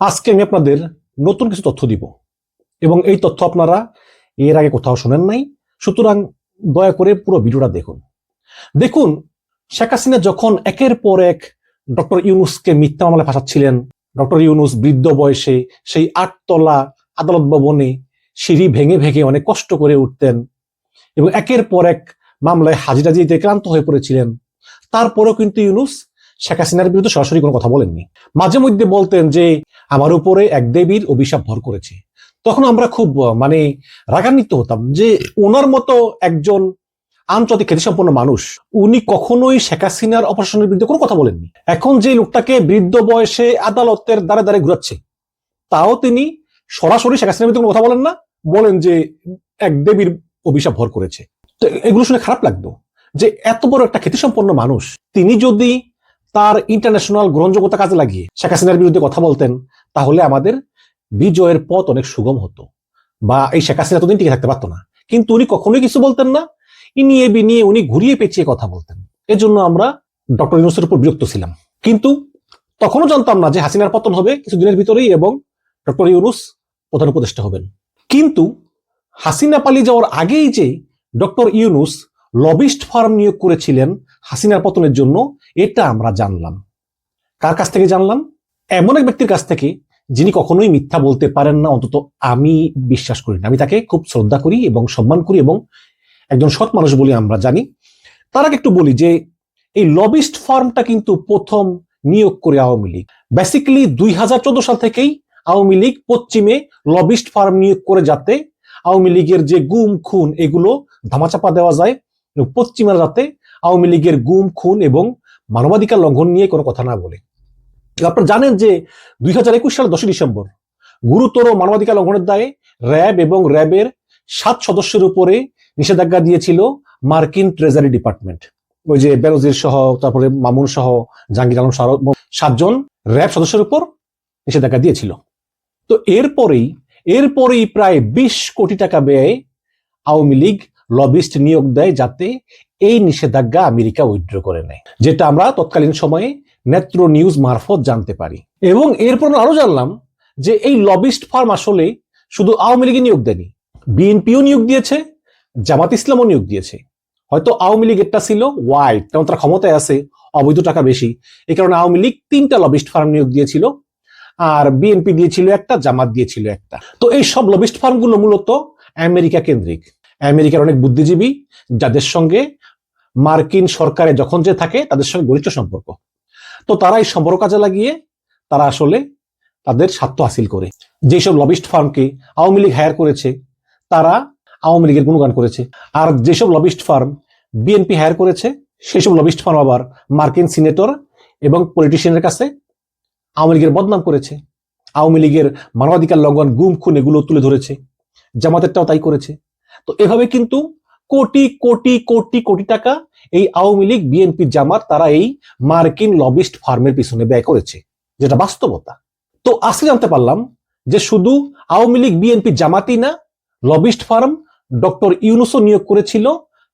আজকে আমি আপনাদের নতুন কিছু তথ্য দিব। এবং এই তথ্য আপনারা এর আগে কোথাও শোনেন নাই। সুতরাং দয়া করে পুরো ভিডিওটা দেখুন। দেখুন, শেখ হাসিনা যখন একের পর এক ডক্টর ইউনুসকে মিথ্যা মামলায় ফাঁসাচ্ছিলেন, ডক্টর ইউনুস বৃদ্ধ বয়সে সেই আটতলা আদালত ভবনে সিঁড়ি ভেঙে ভেঙে অনেক কষ্ট করে উঠতেন এবং একের পর এক মামলায় হাজিরা দিতে ক্লান্ত হয়ে পড়েছিলেন। তারপরেও কিন্তু ইউনুস শেখ হাসিনার বিরুদ্ধে সরাসরি কোনো কথা বলেননি। মাঝে মধ্যে বলতেন যে আমার উপরে এক দেবীর অভিশাপ ভর করেছে। তখন আমরা খুব মানে রাগান্বিত হতাম যে ওনার মতো একজন আন্তর্জাতিক খ্যাতিসম্পন্ন মানুষ, উনি কখনোই শেখ হাসিনার অপারেশনের বিরুদ্ধে কোনো কথা বলেননি। এখন যে লোকটাকে বৃদ্ধ বয়সে আদালতের দ্বারে দ্বারে ঘুরাচ্ছে, তাও তিনি সরাসরি শেখ হাসিনার বিরুদ্ধে কোনো কথা বলেন না, বলেন যে এক দেবীর অভিশাপ ভর করেছে। তো এগুলো শুনে খারাপ লাগতো যে এত বড় একটা খ্যাতিসম্পন্ন মানুষ, তিনি যদি তার ইন্টারন্যাশনাল গ্রহণযোগ্যতা কাজে লাগিয়ে শেখ হাসিনার বিরুদ্ধে কথা বলতেন, তাহলে আমাদের বিজয়ের পথ অনেক সুগম হতো বা এই শেখ হাসিনা এতদিন টিকে থাকতে পারতো না। কিন্তু উনি কখনোই কিছু বলতেন না, ইনিয়ে বিনিয়ে উনি ঘুরিয়ে পেঁচিয়ে কথা বলতেন। এজন্য আমরা ডক্টর ইউনুসের উপর বিরক্ত ছিলাম। কিন্তু তখনও জানতাম না যে হাসিনার পতন হবে কিছুদিনের ভিতরেই এবং ডক্টর ইউনুস প্রধান উপদেষ্টা হবেন। কিন্তু হাসিনা পালিয়ে যাওয়ার আগেই যে ডক্টর ইউনুস লবিস্ট ফার্ম নিয়োগ করেছিলেন হাসিনার পতনের জন্য এটা আমরা জানলাম। কার কাছ থেকে জানলাম? এমন এক ব্যক্তির কাছ থেকে, যিনি কখনোই মিথ্যা বলতে পারেন না, অন্তত আমি বিশ্বাস করি না। আমি তাকে খুব শ্রদ্ধা করি এবং সম্মান করি এবং একজন সৎ মানুষ বলে আমরা জানি। তার আগে একটু বলি যে, এই লবিস্ট ফার্মটা কিন্তু প্রথম নিয়োগ করে আওয়ামী লীগ। বেসিক্যালি দুই হাজার চোদ্দ সাল থেকেই আওয়ামী লীগ পশ্চিমে লবিস্ট ফার্ম নিয়োগ করে যাতে আওয়ামী লীগের যে গুম, খুন, এগুলো ধামাচাপা দেওয়া যায়। পশ্চিমারা যাতে আওয়ামী লীগের গুম, খুন এবং মানবাধিকার লঙ্ঘন নিয়ে কোনো কথা না বলে। আপনারা জানেন যে দুই হাজার একুশ সালের দশই ডিসেম্বর গুরুতর মানবাধিকার লঙ্ঘনের দায়ে র্যাব এবং র্যাবের সাত সদস্যের উপরে নিষেধাজ্ঞা দিয়েছিল মার্কিন ট্রেজারি ডিপার্টমেন্ট। ওই যে বেরোজির সহ, তারপরে মামুন সহ, জাহাঙ্গীর আলম সহ সাতজন র্যাব সদস্যের উপর নিষেধাজ্ঞা দিয়েছিল। তো এরপরেই এরপরেই প্রায় বিশ কোটি টাকা ব্যয়ে আওয়ামী লীগ লবিস্ট নিয়োগ দেয় যাতে এই নিষেধাজ্ঞা আমেরিকা উইথড্র করে নেয়, যেটা আমরা তৎকালীন সময়ে নেত্র নিউজ মারফত জানতে পারি। এবং এরপর আরও জানলাম যে এই লবিস্ট ফার্ম আসলে শুধু আওয়ামী লীগে নিয়োগ দেয়নি, বিএনপিও নিয়োগ দিয়েছে, জামাত ইসলামও নিয়োগ দিয়েছে। হয়তো আওয়ামী লীগেরটা ছিল ওয়াইড কারণ তারা ক্ষমতায় আছে, অবৈধ টাকা বেশি। এই কারণে আওয়ামী লীগ তিনটা লবিস্ট ফার্ম নিয়োগ দিয়েছিল, আর বিএনপি দিয়েছিল একটা, জামাত দিয়েছিল একটা। তো এই সব লবিস্ট ফার্মগুলো মূলত আমেরিকা কেন্দ্রিক। আমেরিকার অনেক বুদ্ধিজীবী যাদের সঙ্গে মার্কিন সরকারে যখন যে থাকে, তাদের সঙ্গে ঘনিষ্ঠ সম্পর্ক। তো তারা এই সম্পর্ক কাজে লাগিয়ে তারা আসলে তাদের স্বার্থ হাসিল করে। যেসব লবিস্ট ফার্মকে আওয়ামী লীগ হায়ার করেছে, তারা আওয়ামী লীগের গুণগান করেছে। আর যেসব লবিস্ট ফার্ম বিএনপি হায়ার করেছে সেই সব লবিস্ট ফার্ম আবার মার্কিন সিনেটর এবং পলিটিশিয়ানের কাছে আওয়ামী লীগের বদনাম করেছে। আওয়ামী লীগের মানবাধিকার লঙ্ঘন, গুম, খুন এগুলো তুলে ধরেছে। জামাতেরটাও তাই করেছে। তো এভাবে কিন্তু কোটি কোটি কোটি কোটি টাকা এই আওয়ামী লীগ, বিএনপি, জামাত তারা এই মার্কিন লবিস্ট ফার্মের পিছনে ব্যয় করেছে, যেটা বাস্তবতা। তো আজকে জানতে পারলাম যে শুধু আওয়ামী লীগ, বিএনপি, জামাতই না, লবিস্ট ফার্ম ডক্টর ইউনুসও নিয়োগ করেছিল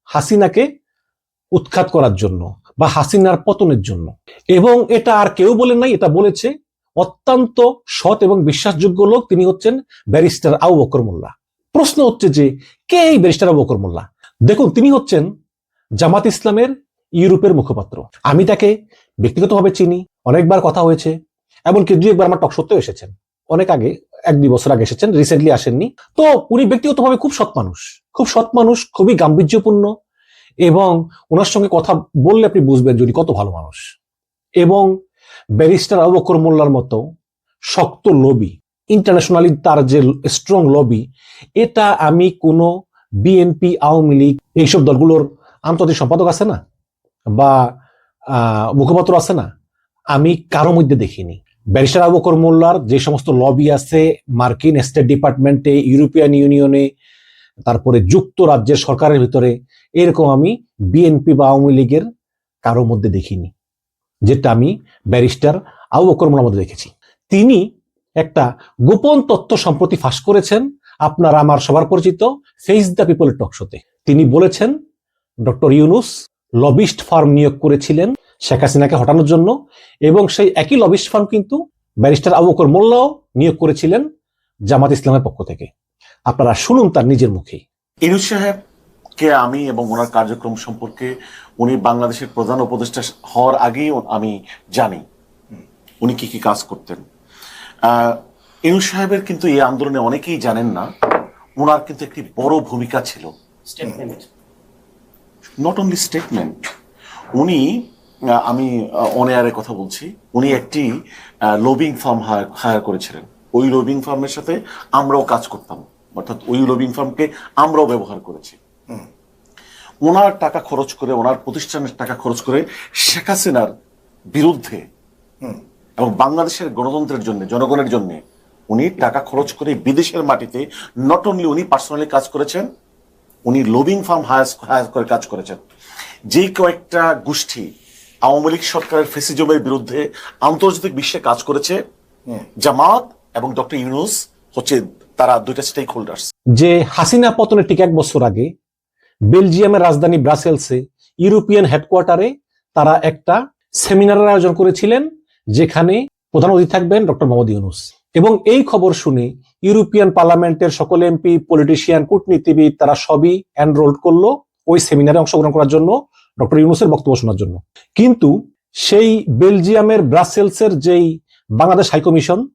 হাসিনাকে উৎখাত করার জন্য বা হাসিনার পতনের জন্য। এবং এটা আর কেউ বলে নাই, এটা বলেছে অত্যন্ত সৎ এবং বিশ্বাসযোগ্য লোক, তিনি হচ্ছেন ব্যারিস্টার আউ বকর মোল্লা। প্রশ্ন হচ্ছে যে, কে এই ব্যারিস্টার আউ বকর মোল্লা? দেখুন, তিনি হচ্ছেন জামাত ইসলামের ইউরোপের মুখপাত্র। আমি তাকে ব্যক্তিগতভাবে চিনি, অনেকবার কথা হয়েছে, এমনকি দুই একবার আমার টক সত্যও এসেছেন। অনেক আগে, এক দুই বছর আগে এসেছেন রিসেন্টলি আসেননি। তো উনি ব্যক্তিগতভাবে খুব সৎ মানুষ, খুব সৎ মানুষ, খুবই গাম্ভীর্যপূর্ণ এবং ওনার সঙ্গে কথা বললে আপনি বুঝবেন যদি কত ভালো মানুষ। এবং ব্যারিস্টার আবু বকর মোল্লার মতো শক্ত লবি ইন্টারন্যাশনালি তার যে স্ট্রং লবি এটা আমি কোনো বিএনপি আওয়ামী লীগ এইসব দলগুলোর আন্তর্জাতিক সম্পাদক আছে না? বা মুখপাত্র আছে না? আমি কারও মধ্যে দেখিনি। ব্যারিস্টার আবু বকর মোল্লার যে সমস্ত লবি আছে, মার্কিন স্টেট ডিপার্টমেন্টে ইউরোপিয়ান ইউনিয়নে তারপরে যুক্তরাজ্যের সরকারের ভিতরে, এরকম আমি বিএনপি বা আওয়ামী লীগের কারও মধ্যে দেখিনি। যেটা আমি ব্যারিস্টার আবু বকর মোল্লার মধ্যে দেখেছি। তিনি একটা গোপন তথ্য সম্প্রতি ফাঁস করেছেন আপনার আমার সবার পরিচিত ফেস দ্য পিপল টকশোতে তিনি বলেছেন, ডক্টর ইউনুস লবিস্ট ফার্ম নিয়োগ করেছিলেন শেখ হাসিনাকে হটানোর জন্য এবং সেই একই লবিস্ট ফার্ম কিন্তু ব্যারিস্টার আবু বকর মোল্লাও নিয়োগ করেছিলেন জামাত ইসলামের পক্ষ থেকে। আপনারা শুনুন তার নিজের মুখেই। ইনুস সাহেবকে আমি এবং ওনার কার্যক্রম সম্পর্কে উনি বাংলাদেশের প্রধান উপদেষ্টা হওয়ার আগেই আমি জানি। উনি কি কি কাজ করতেন? আহ, ইনুস সাহেবের কিন্তু এই আন্দোলনে অনেকেই জানেন না ওনার কিন্তু একটি বড় ভূমিকা ছিল। নট অনলি স্টেটমেন্ট উনি আমি অন এয়ারে কথা বলছি উনি একটি লবিং ফার্ম হায়ার করেছিলেন। ওই লবিং ফার্মের সাথে আমরাও কাজ করতাম অর্থাৎ ওই লবিং ফার্মকে আমরাও ব্যবহার করেছি। ওনার টাকা খরচ করে ওনার প্রতিষ্ঠানের টাকা খরচ করে শেখ হাসিনার বিরুদ্ধে এবং বাংলাদেশের গণতন্ত্রের জন্য জনগণের জন্য উনি টাকা খরচ করে বিদেশের মাটিতে নট অনলি উনি পার্সোনালি কাজ করেছেন উনি লবিং ফার্ম হায়ার হায়ার করে কাজ করেছেন। যেই কয়েকটা গোষ্ঠী আওয়ামী লীগ সরকারের ফেসিজমের বিরুদ্ধে আন্তর্জাতিক বিশ্বে কাজ করেছে জামাত এবং ডক্টর ইউনুস হচ্ছে তারা দুইটা স্টেক হোল্ডার্স যে হাসিনা পতনের ঠিক এক বছর আগে বেলজিয়ামের রাজধানী ব্রাসেলসে ইউরোপিয়ান হেডকোয়ার্টারে তারা একটা সেমিনারের আয়োজন করেছিলেন। যেখানে প্রধান অতিথি থাকবেন ডক্টর মোহাম্মদ ইউনুস। এবং এই খবর শুনে ইউরোপিয়ান পার্লামেন্টের সকল এমপি, পলিটিশিয়ান, কূটনীতিবিদ, তারা সবই এনরোল করল ওই সেমিনারে অংশগ্রহণ করার জন্য, ডক্টর ইউনুসের বক্তব্য শোনার জন্য। কিন্তু সেই বেলজিয়ামের, ব্রাসেলসের যেই বাংলাদেশ হাইকমিশন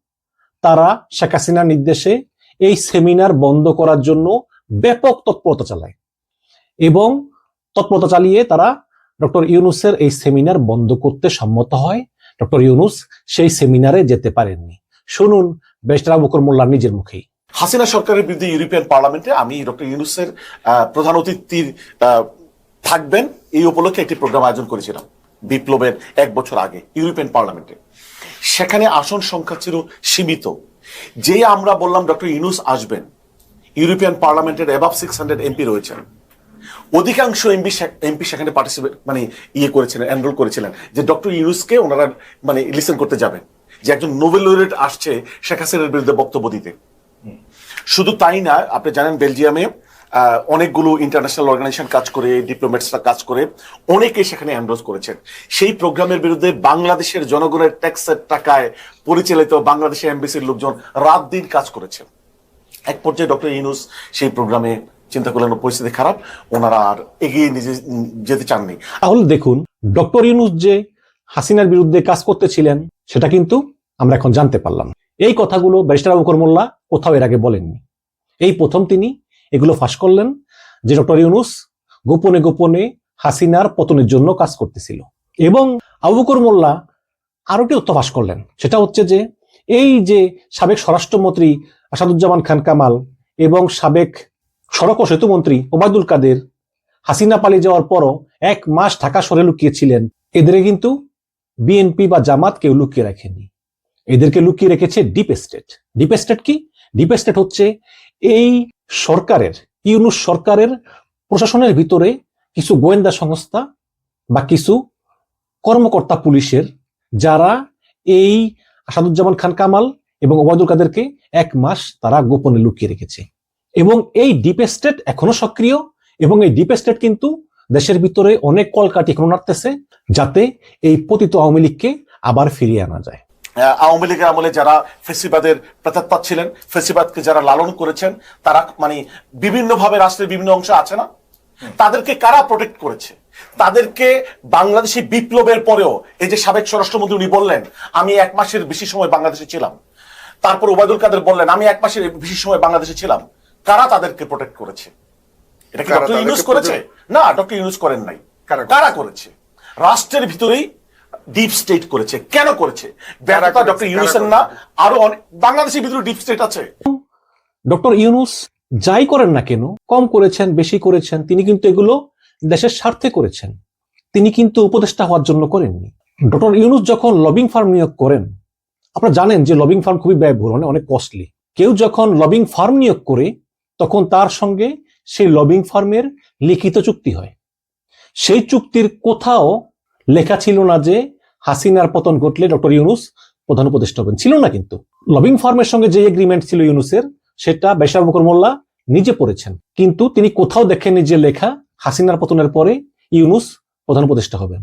তারা শেখ হাসিনার নির্দেশে এই সেমিনার বন্ধ করার জন্য ব্যাপক তৎপরতা চালায়। এবং তৎপরতা চালিয়ে তারা ডক্টর ইউনুসের এই সেমিনার বন্ধ করতে সম্মত হয়। ডক্টর ইউনুস সেই সেমিনারে যেতে পারেননি। শুনুন বেস্টার বকর মোল্লার নিজের মুখেই। হাসিনা সরকারের বিরুদ্ধে ইউরোপিয়ান পার্লামেন্টে আমি ডক্টর ইউনুসের প্রধান অতিথির থাকবেন এই উপলক্ষে একটি প্রোগ্রাম আয়োজন করেছিলাম বিপ্লবের এক বছর আগে ইউরোপিয়ান পার্লামেন্টে। সেখানে আসন সংখ্যা ছিল সীমিত। যে আমরা বললাম ডক্টর ইউনুস আসবেন, ইউরোপিয়ান পার্লামেন্টের অ্যাবাভ সিক্স হান্ড্রেড এমপি রয়েছেন। অধিকাংশ এমপি এমপি সেখানে পার্টিসিপেট মানে ইয়ে করেছিলেন এনরোল করেছিলেন, যে ডক্টর ইউনুসকে ওনারা মানে লিসেন করতে যাবেন, যে একজন নোবেল লরেট আসছে শেখ হাসিনার বিরুদ্ধে বক্তব্য দিতে। শুধু তাই না, আপনি জানেন বেলজিয়ামে অনেকগুলো ইন্টারন্যাশনাল অর্গানাইজেশন কাজ করে ডিপ্লোমেটসরা কাজ করে অনেকে সেখানে এন্ডোজ করেছেন। সেই প্রোগ্রামের বিরুদ্ধে বাংলাদেশের জনগণের ট্যাক্সের টাকায় পরিচালিত বাংলাদেশের এমবিসির লোকজন রাত দিন কাজ করেছেন এক পর্যায়ে ডক্টর ইউনুস সেই প্রোগ্রামে চিন্তা করলেন পরিস্থিতি খারাপ, ওনারা আর এগিয়ে নিজে যেতে চাননি। তাহলে দেখুন, ডক্টর ইউনুস যে হাসিনার বিরুদ্ধে কাজ করতেছিলেন, সেটা কিন্তু আমরা এখন জানতে পারলাম। এই কথাগুলো ব্যারিস্টার বকর মোল্লা কোথাও এর আগে বলেননি। এই প্রথম তিনি এগুলো ফাঁস করলেন যে ডক্টর ইউনুস গোপনে গোপনে হাসিনার পতনের জন্য কাজ করতেছিল। এবং আবু বকর মোল্লা আরও একটি তথ্য ফাঁস করলেন। সেটা হচ্ছে যে, এই যে সাবেক স্বরাষ্ট্রমন্ত্রী আসাদুজ্জামান খান কামাল এবং সাবেক সড়ক ও সেতুমন্ত্রী ওবায়দুল কাদের হাসিনা পালিয়ে যাওয়ার পরও এক মাস ঢাকা শহরে লুকিয়েছিলেন। এদের কিন্তু বিএনপি বা জামাত কেউ লুকিয়ে রাখেনি। এদেরকে লুকিয়ে রেখেছে ডিপ স্টেট। ডিপ স্টেট কি? ডিপ স্টেট হচ্ছে এই সরকারের, ইউনুস সরকারের প্রশাসনের ভিতরে কিছু গোয়েন্দা সংস্থা বা কিছু কর্মকর্তা পুলিশের যারা এই আসাদুজ্জামান খান কামাল এবং ওবায়দুল কাদেরকে এক মাস তারা গোপনে লুকিয়ে রেখেছে। এবং এই ডিপ স্টেট এখনও সক্রিয় এবং এই ডিপ স্টেট কিন্তু দেশের ভিতরে অনেক কলকাটি এখন নাড়তেছে যাতে এই পতিত আওয়ামী লীগকে আবার ফিরিয়ে আনা যায়। আওয়ামী লীগের আমলে যারা ফেসিবাদের প্রেতাত্মা ছিলেন, ফেসিবাদকে যারা লালন করেছেন, তারা মানে বিভিন্নভাবে রাষ্ট্রের বিভিন্ন অংশ আছে না? তাদেরকে কারা প্রোটেক্ট করেছে? তাদেরকে বাংলাদেশি বিপ্লবের পরেও, এই যে সাবেক স্বরাষ্ট্রমন্ত্রী উনি বললেন, আমি এক মাসের বেশি সময় বাংলাদেশে ছিলাম। তারপর ওবায়দুল কাদের বললেন, আমি এক মাসের বেশি সময় বাংলাদেশে ছিলাম। কারা তাদেরকে প্রোটেক্ট করেছে? এটা কি ডক্টর ইউনুস করেছে? না ডক্টর ইউনুস করেন নাই। কারা কারা করেছে? রাষ্ট্রের ভিতরেই ডিপ স্টেট করেছে। কেন করেছে? ব্যর্থতা ডক্টর ইউনুসের না আরও অনেক বাংলাদেশের ভিতরে ডিপ স্টেট আছে। ডক্টর ইউনুস যাই করেন না কেন কম করেছেন বেশি করেছেন তিনি কিন্তু এগুলো দেশের স্বার্থে করেছেন। তিনি কিন্তু উপদেষ্টা হওয়ার জন্য করেননি। ডক্টর ইউনুস যখন লবিং ফার্ম নিয়োগ করেন আপনারা জানেন যে লবিং ফার্ম খুবই ব্যয়বহুল মানে অনেক কস্টলি কেউ যখন লবিং ফার্ম নিয়োগ করে তখন তার সঙ্গে সেই লবিং ফার্মের লিখিত চুক্তি হয়। সেই চুক্তির কোথাও লেখা ছিল না যে হাসিনার পতন ঘটলে ডক্টর ইউনুস প্রধান উপদেষ্টা হবেন। ছিল না কিন্তু। লবিং ফার্মের সঙ্গে যে এগ্রিমেন্ট ছিল ইউনুসের, সেটা বেশার বকর মোল্লা নিজে পড়েছেন। কিন্তু তিনি কোথাও দেখেননি যে লেখা হাসিনার পতনের পরে ইউনুস প্রধান উপদেষ্টা হবেন।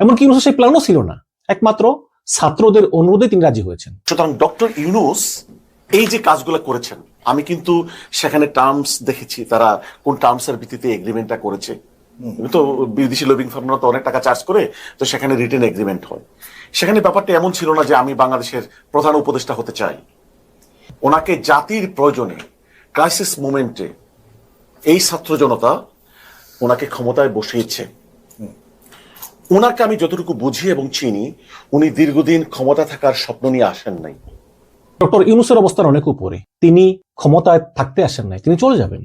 এমনকি ইউনুসের সেই প্ল্যানও ছিল না। একমাত্র ছাত্রদের অনুরোধে তিনি রাজি হয়েছেন। সুতরাং ডক্টর ইউনুস এই যে কাজগুলো করেছেন আমি কিন্তু সেখানে টার্মস দেখেছি তারা কোন টার্মস এর ভিত্তিতে এগ্রিমেন্টটা করেছে। তো বিদেশি লবিং ফার্মরা তো অনেক টাকা চার্জ করে তো সেখানে রিটেন এগ্রিমেন্ট হয়। সেখানে ব্যাপারটা এমন ছিল না যে আমি বাংলাদেশের প্রধান উপদেষ্টা হতে চাই। ওনাকে জাতির প্রয়োজনে ক্রাইসিস মুমেন্টে এই ছাত্র জনতা ওনাকে ক্ষমতায় বসিয়েছে। ওনাকে আমি যতটুকু বুঝি এবং চিনি উনি দীর্ঘদিন ক্ষমতা থাকার স্বপ্ন নিয়ে আসেন নাই। ডক্টর ইউনুসের অবস্থান অনেক উপরে। তিনি ক্ষমতায় থাকতে আসেন নাই, তিনি চলে যাবেন।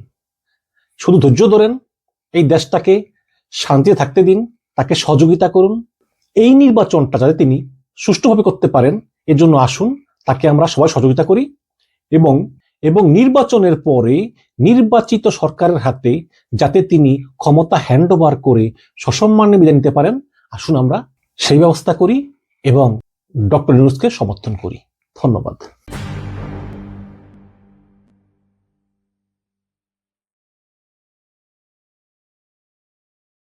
শুধু ধৈর্য ধরেন, এই দেশটাকে শান্তিতে থাকতে দিন, তাকে সহযোগিতা করুন। এই নির্বাচনটা যাতে তিনি সুষ্ঠুভাবে করতে পারেন, এর জন্য আসুন, তাকে আমরা সবাই সহযোগিতা করি। এবং এবং নির্বাচনের পরে নির্বাচিত সরকারের হাতে যাতে তিনি ক্ষমতা হ্যান্ড ওভার করে সসম্মানে বিদায় নিতে পারেন, আসুন আমরা সেই ব্যবস্থা করি এবং ডক্টর ইউনুসকে সমর্থন করি। ধন্যবাদ।